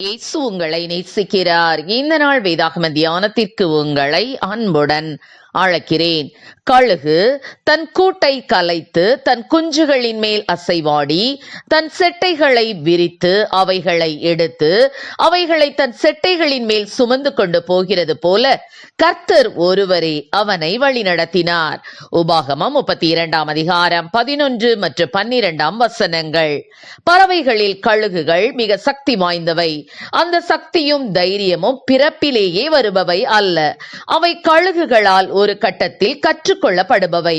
இயேசு உங்களை நேசிக்கிறார். இந்த நாள் வேதாகம தியானத்திற்கு உங்களை அன்புடன் அழைக்கிறேன் கழுகு தன் கூட்டை கலைத்து தன் குஞ்சுகளின் மேல் அசைவாடி தன் செட்டைகளை விரித்து அவைகளை எடுத்து அவைகளை தன் செட்டைகளின் மேல் சுமந்து கொண்டு போகிறது போல கர்த்தர் ஒருவரே அவனை வழிநடத்தினார் உபாகமம் முப்பத்தி இரண்டாம் அதிகாரம் பதினொன்று மற்றும் பன்னிரெண்டாம் வசனங்கள். பறவைகளில் கழுகுகள் மிக சக்தி வாய்ந்தவை. அந்த சக்தியும் தைரியமும் பிறப்பிலேயே வருபவை அல்ல. அவை கழுகுகளால் ஒரு கட்டத்தில் கற்றுக்கொள்ளப்படுபவை.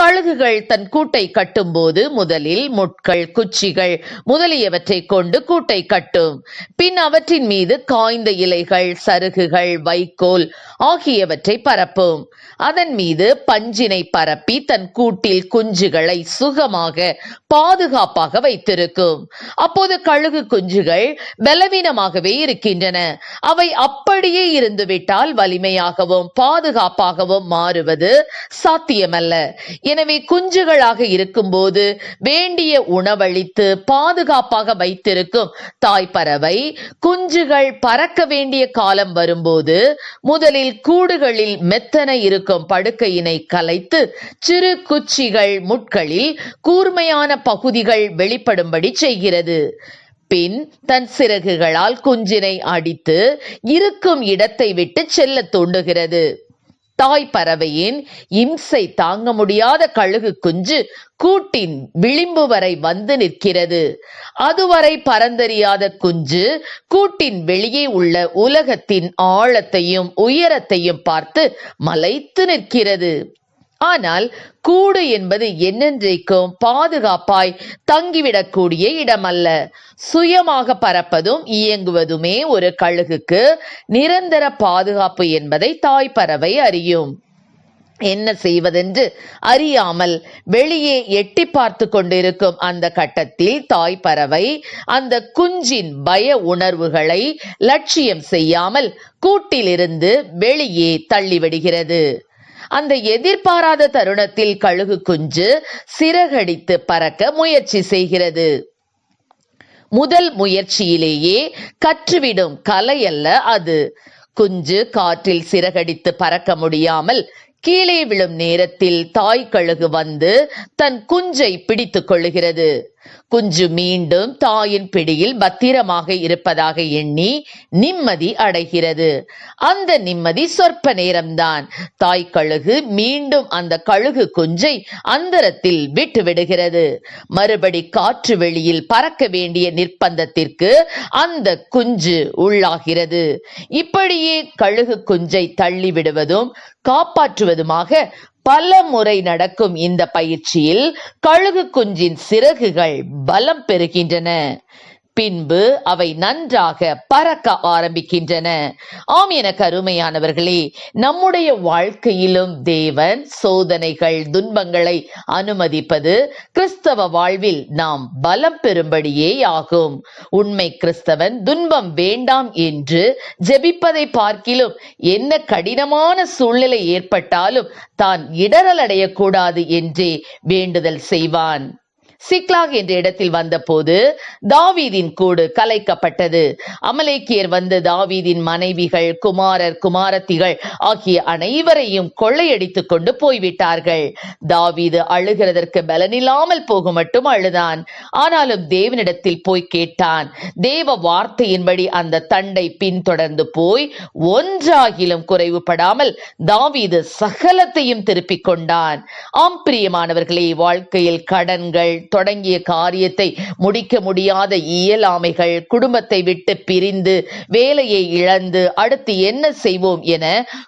கழுகுகள் தன் கூட்டை கட்டும்போது முதலில் முட்கள் குச்சிகள் முதலியவற்றை கொண்டு கூட்டை கட்டும். பின் அவற்றின் மீது காய்ந்த இலைகள் சருகுகள் வைக்கோல் ஆகியவற்றை பரப்பும். அதன் மீது பஞ்சினை பரப்பி தன் கூட்டில் குஞ்சுகளை சுகமாக பாதுகாப்பாக வைத்திருக்கும். அப்போது கழுகு குஞ்சுகள் பலவீனமாகவே இருக்கின்றன. அவை அப்படியே இருந்துவிட்டால் வலிமையாகவும் பாதுகாப்பாகவும் மாறுவது சாத்தியமல்ல. எனவே குஞ்சுகளாக இருக்கும்போது வேண்டிய உணவளித்து பாதுகாப்பாக வைத்திருக்கும் தாய் பறவை குஞ்சுகள் பறக்க வேண்டிய காலம் வரும்போது முதலில் கூடுகளில் மெத்தன இருக்கும் படுக்கையினை கலைத்து சிறு குச்சிகள் முட்களில் கூர்மையான பகுதிகள் வெளிப்படும்படி செய்கிறது. பின் தன் சிறகுகளால் குஞ்சினை அடித்து இருக்கும் இடத்தை விட்டு செல்ல தூண்டுகிறது. தாய் பறவையின் இம்சை தாங்க முடியாத கழுகு குஞ்சு கூட்டின் விளிம்பு வரை வந்து நிற்கிறது. அதுவரை பறந்தறியாத குஞ்சு கூட்டின் வெளியே உள்ள உலகத்தின் ஆழத்தையும் உயரத்தையும் பார்த்து மலைத்து நிற்கிறது. ஆனால் கூடு என்பது என்னென்றைக்கும் பாதுகாப்பாய் தங்கிவிடக்கூடிய இடமல்ல. சுயமாக பறப்பதும் இயங்குவதுமே ஒரு கழுகுக்கு நிரந்தர பாதுகாப்பு என்பதை தாய் பறவை அறியும். என்ன செய்வதென்று அறியாமல் வெளியே எட்டி பார்த்து கொண்டிருக்கும் அந்த கட்டத்தில் தாய் பறவை அந்த குஞ்சின் பய உணர்வுகளை லட்சியம் செய்யாமல் கூட்டிலிருந்து வெளியே தள்ளிவிடுகிறது. அந்த எதிர்பாராத தருணத்தில் கழுகு குஞ்சு சிறகடித்து பறக்க முயற்சி செய்கிறது. முதல் முயற்சியிலேயே கற்றுவிடும் கலை அல்ல அது. குஞ்சு காற்றில் சிறகடித்து பறக்க முடியாமல் கீழே விழும் நேரத்தில் தாய் கழுகு வந்து தன் குஞ்சை பிடித்துக் கொள்ளுகிறது. குஞ்சு மீண்டும் தாயின் பிடியில் பத்திரமாக இருப்பதாக எண்ணி நிம்மதி அடைகிறது. அந்த நிம்மதி சொற்ப நேரம்தான். தாய் கழுகு மீண்டும் அந்த கழுகு குஞ்சை அந்தரத்தில் விட்டு விடுகிறது. மறுபடி காற்று வெளியில் பறக்க வேண்டிய நிர்பந்தத்திற்கு அந்த குஞ்சு உள்ளாகிறது. இப்படியே கழுகு குஞ்சை தள்ளி விடுவதும் காப்பாற்றுவதுமாக பல முறை நடக்கும் இந்த பயிற்சியில் கழுகு குஞ்சின் சிறகுகள் பலம் பெறுகின்றன. பின்பு அவை நன்றாக பறக்க ஆரம்பிக்கின்றன. ஆம் என கருமையானவர்களே நம்முடைய வாழ்க்கையிலும் தேவன் சோதனைகள் துன்பங்களை அனுமதிப்பது கிறிஸ்தவ வாழ்வில் நாம் பலம் பெறும்படியே ஆகும். உண்மை கிறிஸ்தவன் துன்பம் வேண்டாம் என்று ஜெபிப்பதை பார்க்கிலும் என்ன கடினமான சூழ்நிலை ஏற்பட்டாலும் தான் இடரலடையக்கூடாது என்றே வேண்டுதல் செய்வான். சிக்லாக் என்ற இடத்தில் வந்தபோது தாவீதின் கூடு கலைக்கப்பட்டது. அமலேக்கியர் வந்து தாவீதின் மனைவிகள் குமாரர் குமாரத்திகள் ஆகிய அனைவரையும் கொள்ளையடித்துக் கொண்டு போய்விட்டார்கள். தாவீது அழுகிறதற்கு பலனில்லாமல் போக மட்டும் அழுதான். ஆனாலும் தேவனிடத்தில் போய் கேட்டான். தேவ வார்த்தையின்படி அந்த தண்டை பின்தொடர்ந்து போய் ஒன்றாகிலும் குறைவுபடாமல் தாவீது சகலத்தையும் திருப்பிக் கொண்டான். ஆம் பிரியமானவர்களே வாழ்க்கையில் கடன்கள் தொடங்கிய காரியத்தை முடிக்க முடியாத இயலாமைகள் குடும்பத்தை விட்டு பிரிந்து வேலையை இழந்து அடுத்து என்ன செய்வோம் என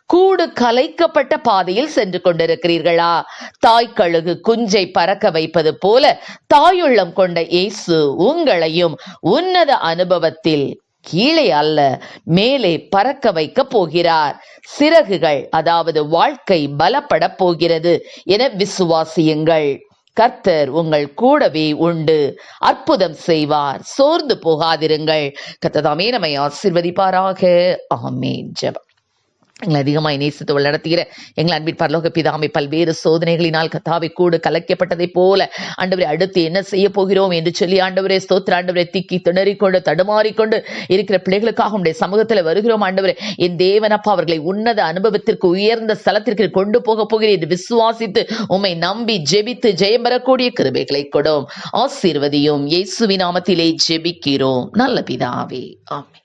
கூடு கலைக்கப்பட்ட பாதையில் சென்று கொண்டிருக்கிறீர்களா? தாய் கழுகு குஞ்சை பறக்க வைப்பது போல தாயுள்ளம் கொண்ட இயேசு உங்களையும் உன்னத அனுபவத்தில் கீழே அல்ல மேலே பறக்க வைக்க போகிறார். சிறகுகள் அதாவது வாழ்க்கை பலப்பட போகிறது என விசுவாசியுங்கள். கர்த்தர் உங்கள் கூடவே உண்டு. அற்புதம் செய்வார். சோர்ந்து போகாதிருங்கள். கர்த்ததாமே நம்மை ஆசிர்வதிப்பாராக. ஆமேன். ஜபம். எங்களை அதிகமாய் நேசித்து வழிநடத்துகிற எங்கள் அன்பின் பரலோக பிதாமை பல்வேறு சோதனைகளினால் கத்தாவை கூடு கலைக்கப்பட்டதைப் போல ஆண்டவரை அடுத்து என்ன செய்ய போகிறோம் என்று சொல்லி ஆண்டவரே ஸ்தோத்திர ஆண்டவரை திக்கி திணறிக்கொண்டு தடுமாறிக்கொண்டு இருக்கிற பிள்ளைகளுக்காக உடைய சமூகத்தில் வருகிறோம் ஆண்டவரே. என் தேவனப்பா அவர்களை உன்னத அனுபவத்திற்கு உயர்ந்த ஸ்தலத்திற்கு கொண்டு போக போகிறேன் என்று விசுவாசித்து உம்மை நம்பி ஜெபித்து ஜெயம் பெறக்கூடிய கிருபைகளை கொடும். ஆசீர்வதியும். இயேசுவின் நாமத்திலே ஜெபிக்கிறோம். நல்ல பிதாவே. ஆமே